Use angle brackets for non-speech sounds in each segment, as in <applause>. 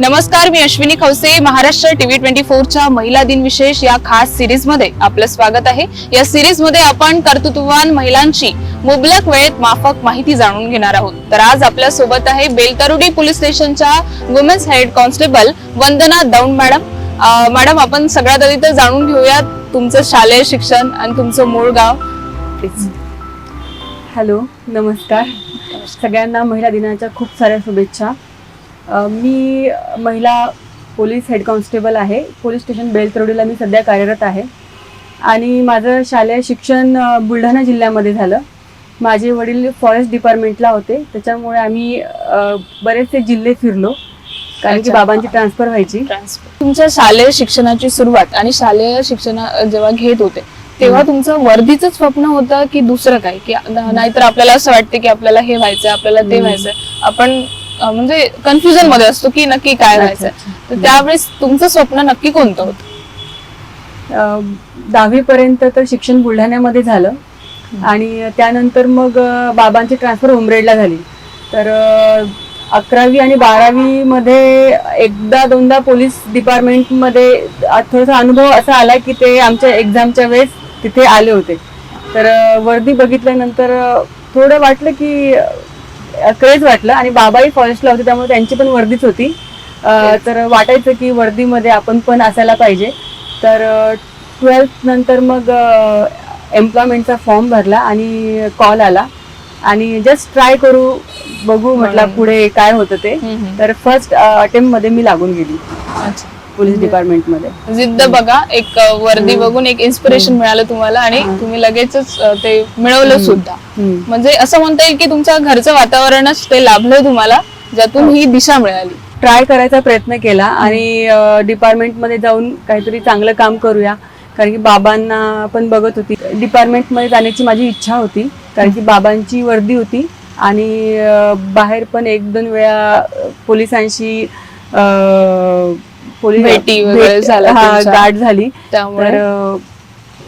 नमस्कार मी Ashwini Khawase. Maharashtra TV twenty फोरच्या महिला दिन विशेष या खास सिरीजमध्ये आपलं स्वागत आहे. या सिरीजमध्ये आपण कर्तृत्ववान महिलांची मुबलक वेळेत माफक माहिती जाणून घेणार आहोत. तर आज आपल्यासोबत आहे बेलतरुडी पोलीस स्टेशनच्या women's head constable Vandana Daund madam. Madam आपण सगळ्यात आधी तर जाणून घेऊयात तुमचं शालेय शिक्षण आणि तुमचं मूळ गाव. प्लीज हॅलो नमस्कार. सगळ्यांना महिला दिनाच्या खूप साऱ्या शुभेच्छा. मी महिला पोलीस हेड कॉन्स्टेबल आहे. पोलीस स्टेशन बेलतरोडीला मी सध्या कार्यरत आहे. आणि माझं शालेय शिक्षण बुलढाणा जिल्ह्यामध्ये झालं. माझे वडील फॉरेस्ट डिपार्टमेंटला होते. त्याच्यामुळे आम्ही बरेचसे जिल्हे फिरलो. कारण की. बाबांची ट्रान्सफर व्हायची. तुमच्या शालेय शिक्षणाची सुरुवात आणि शालेय शिक्षण जेव्हा घेत होते तेव्हा तुमचं वर्दीच स्वप्न होतं की दुसरं काय? की नाहीतर आपल्याला असं वाटतं की आपल्याला हे व्हायचंय आपल्याला ते हम्म. व्हायचंय. आपण अं, म्हणजे कन्फ्युजनमध्ये असतो की नक्की काय अच्छा, अच्छा. तर त्यावेळेस तुमचं स्वप्न नक्की कोणतं होतं? दहावी पर्यंत तर शिक्षण बुलढाण्यामध्ये झालं. आणि त्यानंतर मग अ, बाबांची ट्रान्सफर उमरेडला झाली. तर अ, अकरावी आणि बारावी मध्ये एकदा दोनदा पोलीस डिपार्टमेंटमध्ये अ, थोडासा अनुभव असा आला की ते आमच्या एक्झामच्या वेळेस तिथे आले होते. तर अ, वर्दी बघितल्यानंतर अ, थोडं वाटलं की क्रेज वाटलं आणि बाबाही फॉरेस्टला होते त्यामुळे त्यांची पण वर्दीच होती. तर वाटायचं की वर्दीमध्ये आपण पण असायला पाहिजे. तर ट्वेल्थ नंतर मग एम्प्लॉयमेंटचा फॉर्म भरला आणि कॉल आला. आणि जस्ट ट्राय करू बघू म्हटलं. पुढे काय होतं ते. तर फर्स्ट अटेम्प्टमध्ये मी लागून गेली. अच्छा. पोलीस डिपार्टमेंटमध्ये जिद्द बघा एक वर्दी. बघून एक इन्स्पिरेशन मिळालं तुम्हाला आणि. तुम्ही लगेचच ते मिळवलं. सुद्धा. म्हणजे असं म्हणता येईल की तुमच्या घरचं वातावरणच ते लाभलं तुम्हाला ज्यातून ही. दिशा मिळाली. ट्राय करायचा प्रयत्न केला आणि डिपार्टमेंटमध्ये जाऊन काहीतरी चांगलं काम करूया. कारण की बाबांना पण बघत होती. डिपार्टमेंटमध्ये जाण्याची माझी इच्छा होती. कारण की बाबांची वर्दी होती आणि बाहेर पण एक दोन वेळा पोलिसांशी भेटी वगैरे भेट- झाल्या हा, तुमच्या? गाठ झाली. त्यामुळे तर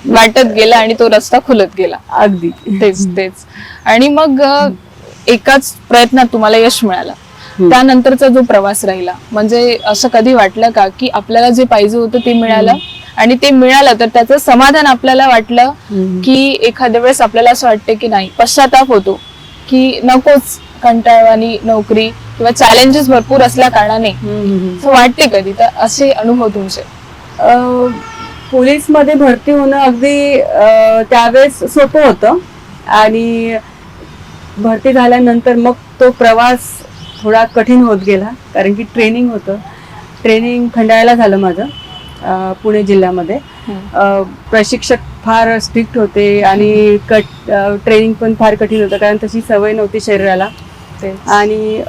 वाटत गेला आणि तो रस्ता खुलत गेला. अगदी. तेच तेच. आणि मग अ, एकाच प्रयत्नात तुम्हाला यश मिळालं. हम्म. त्यानंतरचा जो प्रवास राहिला म्हणजे असं कधी वाटलं का की आपल्याला जे पाहिजे होतं ते मिळालं? आणि ते मिळालं तर त्याचं समाधान आपल्याला वाटलं हम्म. की एखाद्या वेळेस आपल्याला असं वाटतं की नाही पश्चाताप होतो की नकोच कंटाळवाणी नोकरी किंवा चॅलेंजेस भरपूर असल्या कारणाने. असं वाटते कधी तर असे अनुभव तुमचे. अ, पोलीसमध्ये भरती होणं अगदी त्यावेळेस सोपं होतं. आणि भरती झाल्यानंतर मग तो प्रवास थोडा कठीण होत गेला कारण की ट्रेनिंग होतं. ट्रेनिंग खंडाळ्याला झालं माझं पुणे जिल्ह्यामध्ये. प्रशिक्षक फार स्ट्रिक्ट होते आणि कट ट्रेनिंग पण फार कठीण होतं कारण तशी सवय नव्हती शरीराला. आणि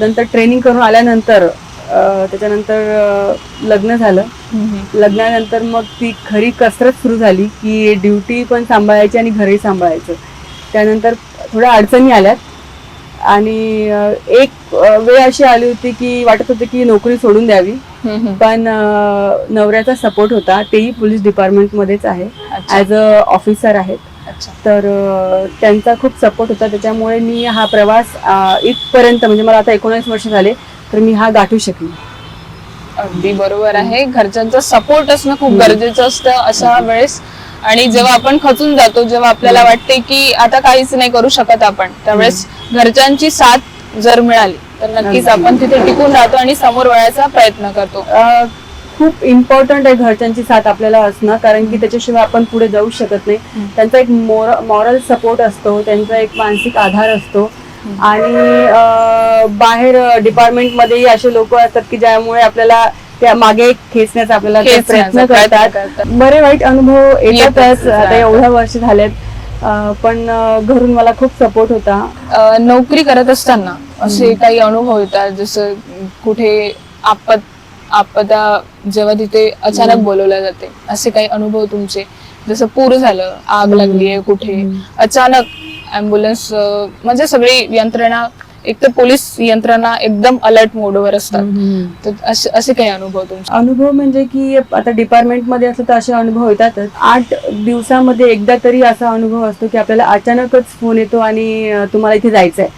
नंतर ट्रेनिंग करून आल्यानंतर त्याच्यानंतर लग्न झालं. लग्नानंतर मग ती खरी कसरत सुरू झाली की ड्युटी पण सांभाळायची आणि घरही सांभाळायचं. त्यानंतर थोड्या अडचणी आल्यात. आणि एक वेळ अशी आली होती की वाटत होती की नोकरी सोडून द्यावी. पण नवऱ्याचा सपोर्ट होता. तेही पोलीस डिपार्टमेंटमध्येच आहे. ॲज अ ऑफिसर आहेत. तर त्यांचा खूप सपोर्ट होता. त्याच्यामुळे मी हा प्रवास इथपर्यंत म्हणजे मला आता एकोणीस वर्ष झाले तर मी हा गाठू शकली. अगदी बरोबर आहे. घरच्यांचा सपोर्ट असणं खूप. गरजेचं असतं अशा वेळेस. आणि जेव्हा आपण खचून जातो जेव्हा आपल्याला वाटते की आता काहीच नाही करू शकत आपण त्यावेळेस घरच्यांची साथ जर मिळाली तर नक्कीच. आपण तिथे टिकून राहतो आणि समोर वळायचा प्रयत्न करतो. खूप इम्पॉर्टंट आहे घरच्यांची साथ आपल्याला असणं कारण की त्याच्याशिवाय आपण पुढे जाऊ शकत नाही. त्यांचा एक मोर मॉरल सपोर्ट असतो त्यांचा एक मानसिक आधार असतो. आणि बाहेर डिपार्टमेंटमध्येही असे लोक असतात की ज्यामुळे आपल्याला त्या मागे खेचण्याचा आपल्याला प्रयत्न करतात. बरे वाईट अनुभव येतातच. आता. एवढ्या वर्ष झालेत. पण घरून मला खूप सपोर्ट होता. नोकरी करत असताना असे काही अनुभव येतात? जसं कुठे आपत आपदा जेव्हा तिथे अचानक. बोलवल्या जाते असे काही अनुभव तुमचे? जसं पूर झालं आग हम्म. लागलीये कुठे. अचानक अँब्युलन्स म्हणजे सगळी यंत्रणा एक तर पोलीस यंत्रणा एकदम अलर्ट मोडवर असतात. तर असे असे काही अनुभव तुमचे? अनुभव म्हणजे की आता डिपार्टमेंटमध्ये असलं तर असे अनुभव येतातच. आठ दिवसामध्ये एकदा तरी असा अनुभव असतो की आपल्याला अचानकच फोन येतो आणि तुम्हाला इथे जायचंय.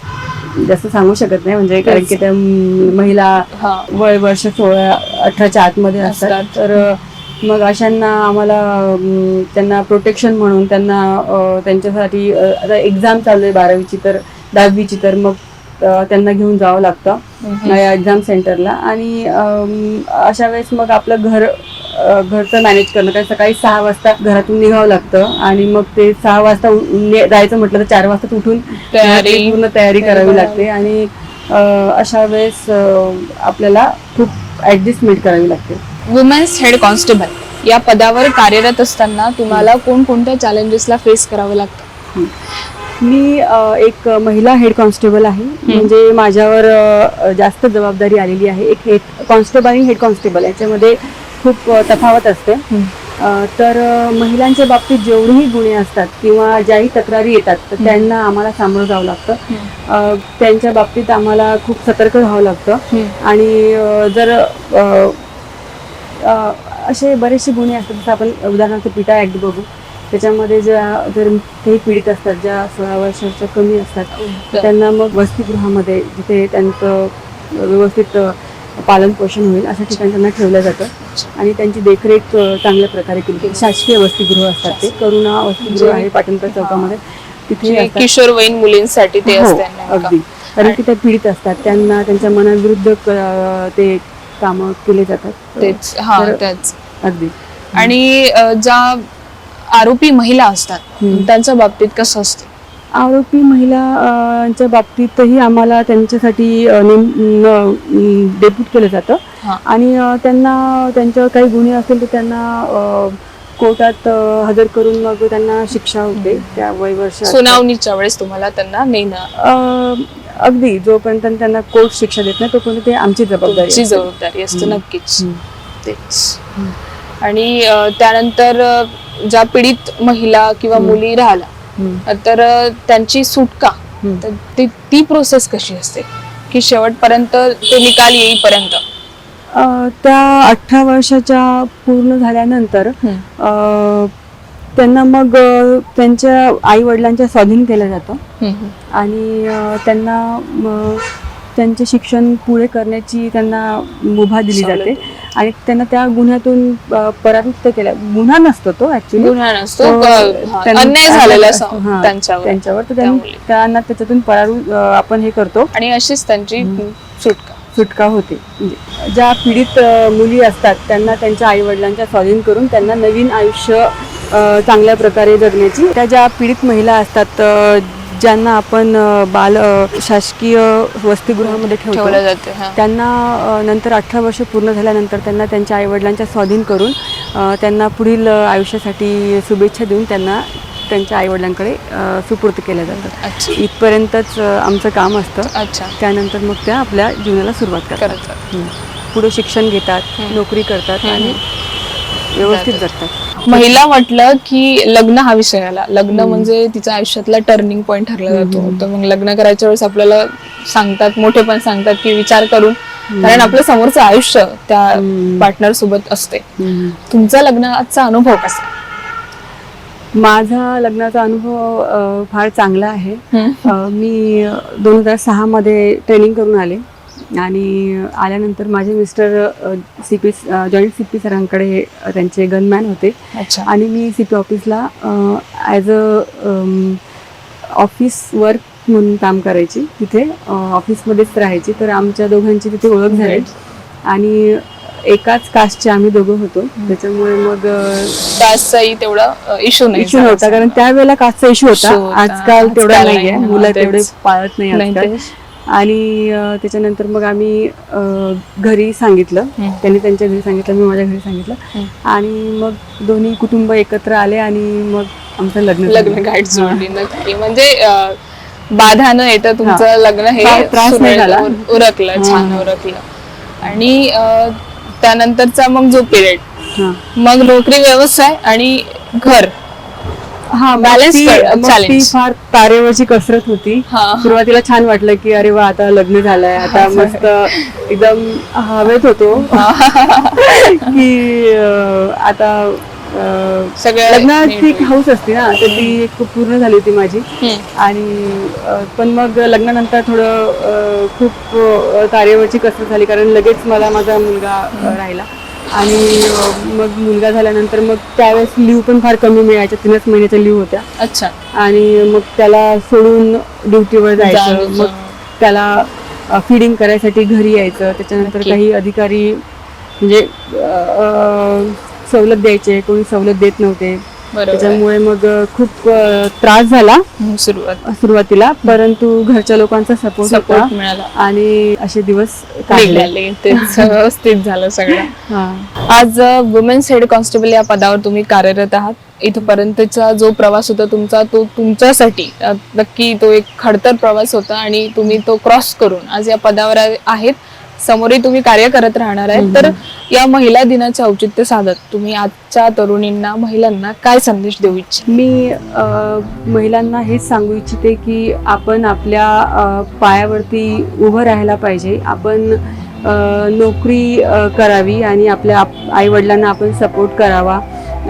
जास्त सांगू शकत नाही म्हणजे कारण की त्या महिला हा. वय वर्ष सोळा अठराच्या आतमध्ये असतात. तर मग अशांना आम्हाला त्यांना प्रोटेक्शन म्हणून त्यांना त्यांच्यासाठी आता एक्झाम चालू आहे बारावीची तर दहावीची तर मग त्यांना घेऊन जावं लागतं. या एक्झाम सेंटरला आणि अशा वेळेस मग आपलं घर घरचं मॅनेज करणं. कारण सकाळी सहा वाजता घरातून निघावं लागतं आणि मग ते सहा वाजता जायचं म्हटलं तर चार वाजता उठून तयारी- पूर्ण तयारी करावी. लागते. आणि अशा वेळेस आपल्याला खूप ऍडजस्टमेंट करावी लागते. वुमेन्स हेड कॉन्स्टेबल या पदावर कार्यरत असताना तुम्हाला कोणकोणत्या चॅलेंजेसला फेस करावं लागतं? मी एक महिला हेड कॉन्स्टेबल आहे. म्हणजे माझ्यावर जास्त जबाबदारी आलेली आहे. एक हेड कॉन्स्टेबल आणि हेड कॉन्स्टेबल याच्यामध्ये खूप तफावत असते. तर महिलांच्या बाबतीत जेवढेही गुन्हे असतात किंवा ज्याही तक्रारी येतात तर त्यांना आम्हाला सामोरं जावं लागतं. त्यांच्या बाबतीत आम्हाला खूप सतर्क राहावं लागतं. आणि जर असे बरेचसे गुन्हे असतात जसं आपण उदाहरणार्थ पिटा ऍक्ट बघू. त्याच्यामध्ये ज्या जर काही पीडित असतात ज्या सोळा वर्षाच्या कमी असतात तर त्यांना मग वसतिगृहामध्ये जिथे त्यांचं व्यवस्थित अ, पालन पोषण होईल अशा ठिकाणी त्यांना ठेवलं जातं. आणि त्यांची देखरेख चांगल्या प्रकारे केली जाते. शासकीय वसतिगृह असतात ते. करुणा वसतिगृह आहे पाटणकर चौकामध्ये. तिथे जे असतात. किशोरवयीन मुलींसाठी ते हो. अगदी. कारण की त्या पीडित असतात. त्यांना त्यांच्या मनाविरुद्ध ते काम केले जातात. तेच. हा तेच. अगदी. आणि ज्या आरोपी महिला असतात. त्यांच्या बाबतीत कसं असतं? आरोपी महिलांच्या बाबतीतही आम्हाला त्यांच्यासाठी डेप्यूट केलं जातं. आणि त्यांना त्यांच्यावर काही गुन्हे असतील तर त्यांना कोर्टात हजर करून मग त्यांना शिक्षा होते त्या वय वर्ष सुनावणीच्या वेळेस तुम्हाला त्यांना नेणं अगदी जोपर्यंत त्यांना कोर्ट शिक्षा देत नाही तोपर्यंत ते आमची जबाबदारी. जबाबदारी असते. नक्कीच. तेच आणि त्यानंतर ज्या पीडित महिला किंवा. मुली हम्म. तर त्यांची सुटका. तर ती ती प्रोसेस कशी असते? की शेवटपर्यंत ते निकाल येईपर्यंत? त्या अठरा वर्षाच्या पूर्ण झाल्यानंतर त्यांना मग त्यांच्या आई वडिलांच्या स्वाधीन केलं जातं. आणि त्यांना त्यांचे शिक्षण पुढे करण्याची त्यांना मुभा दिली जाते. आणि त्यांना त्या गुन्ह्यातून परावृत्त केल्या. गुन्हा नसतो तो ऍक्च्युली गुन्हा नसतो क- अन्याय झालेला त्यांच्यावर. तर. त्यांना त्याच्यातून परावृत्त आपण हे करतो. आणि अशीच त्यांची. सुटका. सुटका होते. म्हणजे ज्या पीडित मुली असतात त्यांना त्यांच्या आई वडिलांच्या स्वाधीन करून त्यांना नवीन आयुष्य चांगल्या प्रकारे जगण्याची. त्या ज्या पीडित महिला असतात ज्यांना आपण बाल शासकीय वसतिगृहामध्ये ठेवलं जाते. त्यांना नंतर अठरा वर्ष पूर्ण झाल्यानंतर त्यांना त्यांच्या आईवडिलांच्या स्वाधीन करून त्यांना पुढील आयुष्यासाठी शुभेच्छा देऊन त्यांना त्यांच्या आईवडिलांकडे सुपूर्द केलं जातं अच्छा. इथपर्यंतच आमचं काम असतं. अच्छा. त्यानंतर मग त्या आपल्या जीवनाला सुरुवात करतात. पुढे शिक्षण घेतात. नोकरी करतात आणि व्यवस्थित जगतात. <laughs> महिला म्हटलं की लग्न हा विषय आला. लग्न. म्हणजे तिच्या आयुष्यातला टर्निंग पॉईंट ठरला जातो. तर मग लग्न करायच्या वेळेस आपल्याला सांगतात मोठे पण सांगतात की विचार करून कारण आपलं समोरचं आयुष्य त्या. पार्टनर सोबत असते. तुमचा लग्नाचा अनुभव कसा? माझा लग्नाचा अनुभव फार चांगला आहे. मी दोन हजार सहामध्ये ट्रेनिंग करून आले. आणि आल्यानंतर माझे mister C P joint C P सरांकडे त्यांचे गनमॅन होते. आणि मी सी पी ऑफिसला ॲज अ ऑफिस वर्क म्हणून काम करायची. तिथे ऑफिसमध्येच राहायची. तर आमच्या दोघांची तिथे ओळख झाली. आणि एकाच कास्टचे आम्ही दोघं होतो. त्याच्यामुळे मग कास्टचाही तेवढा इश्यू नाही इश्यू नव्हता. कारण त्यावेळेला कास्टचा इश्यू होता. आजकाल तेवढा नाही. मुलं हा, तेवढे. पाळत नाही. आणि त्याच्यानंतर मग आम्ही घरी सांगितलं. त्यांनी त्यांच्या घरी सांगितलं मी माझ्या घरी सांगितलं. आणि मग दोन्ही कुटुंब एकत्र आले आणि मग आमचं लग्न लग्न. गाठ जोडली नक्की म्हणजे बाधा न येता तुमचं लग्न हे त्रास नाही झाला. उर- उरकलं. छान उरकलं आणि त्यानंतरचा मग जो पिरियड. मग नोकरी व्यवसाय आणि घर हा ती-. फार तारेवरची कसरत होती. सुरुवातीला छान वाटलं की अरे वा आता लग्न झालंय आता मस्त एकदम हवेत होतो. <laughs> की आता लग्नाची एक हाऊस असते ना तर ती एक पूर्ण झाली होती माझी. आणि पण मग लग्नानंतर थोडं खूप तारेवरची कसरत झाली कारण लगेच मला माझा मुलगा राहिला. आणि मग मुलगा झाल्यानंतर मग त्यावेळेस लिव्ह पण फार कमी मिळायच्या तीनच महिन्याच्या लिव्ह होत्या. अच्छा. आणि मग त्याला सोडून ड्युटीवर जायचं. मग त्याला फिडिंग करायसाठी घरी यायचं. त्याच्यानंतर. काही अधिकारी म्हणजे सवलत द्यायचे. कोणी सवलत देत नव्हते. त्याच्यामुळे मग खूप त्रास झाला सुरुवात. सुरुवातीला. परंतु घरच्या लोकांचा सपोर्ट मिळाला. आणि असे दिवस काढले. <laughs> व्यवस्थित झालं सगळं. हा. आज वुमेन्स हेड कॉन्स्टेबल या पदावर तुम्ही कार्यरत आहात. इथपर्यंतचा जो प्रवास होता तुमचा तो तुमच्यासाठी नक्की तो एक खडतर प्रवास होता आणि तुम्ही तो क्रॉस करून आज या पदावर आहेत. समोरही तुम्ही कार्य करत राहणार आहेत तर या महिला दिनाचे औचित्य साधत तुम्ही आजच्या तरुणींना महिलांना काय संदेश देऊ इच्छिता? मी महिलांना हेच सांगू इच्छिते की आपण आपल्या पायावरती उभं राहायला पाहिजे. आपण नोकरी करावी आणि आपल्या आई वडिलांना आपण सपोर्ट करावा.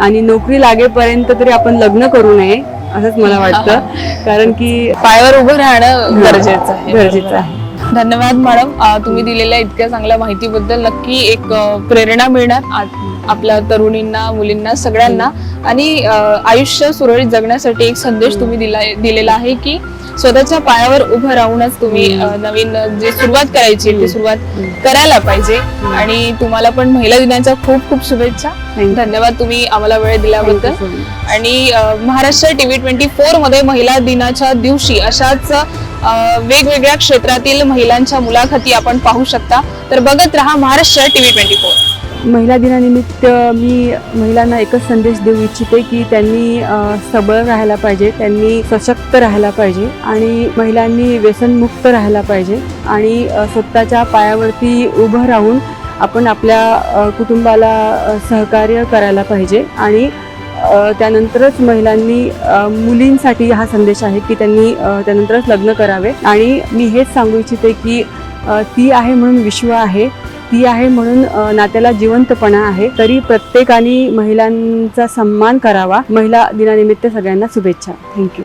आणि नोकरी लागेपर्यंत तरी आपण लग्न करू नये असंच मला वाटतं. <laughs> कारण की पायावर उभं राहणं गरजेचं आहे. गरजेचं आहे. धन्यवाद मॅडम. तुम्ही दिलेल्या इतक्या चांगल्या माहितीबद्दल नक्की एक प्रेरणा मिळणार आपल्या तरुणींना मुलींना सगळ्यांना. आणि आयुष्य सुरळीत जगण्यासाठी एक संदेश तुम्ही दिला दिलेला आहे की स्वतःच्या पायावर उभं राहूनच तुम्ही नवीन जी सुरुवात करायची ती सुरुवात करायला पाहिजे. आणि तुम्हाला पण महिला दिनाच्या खूप खूप शुभेच्छा. धन्यवाद तुम्ही आम्हाला वेळ दिल्याबद्दल. आणि महाराष्ट्र टीव्ही ट्वेंटी फोरमध्ये महिला दिनाच्या दिवशी अशाच वेगवेगळ्या क्षेत्रातील महिलांच्या मुलाखती आपण पाहू शकता. तर बघत रहा महाराष्ट्र टीव्ही ट्वेंटी फोर महिला दिनानिमित्त मी महिलांना एकच संदेश देऊ इच्छिते की त्यांनी सबळ राहायला पाहिजे त्यांनी सशक्त राहायला पाहिजे आणि महिलांनी व्यसनमुक्त राहायला पाहिजे आणि स्वतःच्या पायावरती उभं राहून आपण आपल्या कुटुंबाला सहकार्य करायला पाहिजे आणि त्यानंतरच महिलांनी मुलींसाठी हा संदेश आहे की त्यांनी त्यानंतरच लग्न करावे. आणि मी हेच सांगू इच्छिते की ती आहे म्हणून विश्व आहे. ती आहे म्हणून नात्याला जिवंतपणा आहे. तरी प्रत्येकाने महिलांचा सन्मान करावा. महिला दिनानिमित्त सगळ्यांना शुभेच्छा. Thank you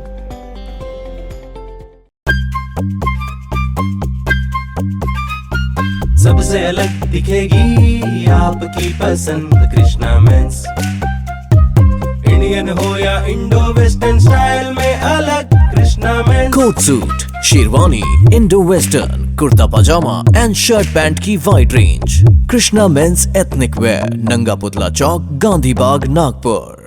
सबसे अलग दिखेगी आपकी पसंद कृष्णा मेंस। इंडियन हो या इंडो वेस्टर्न स्टाइल में अलग Krishna men's. Coat suit sherwani Indo western kurta pyjama and shirt pant की wide range Krishna men's ethnic wear Nanga Putla Chowk, Gandhi बाग, नागपुर।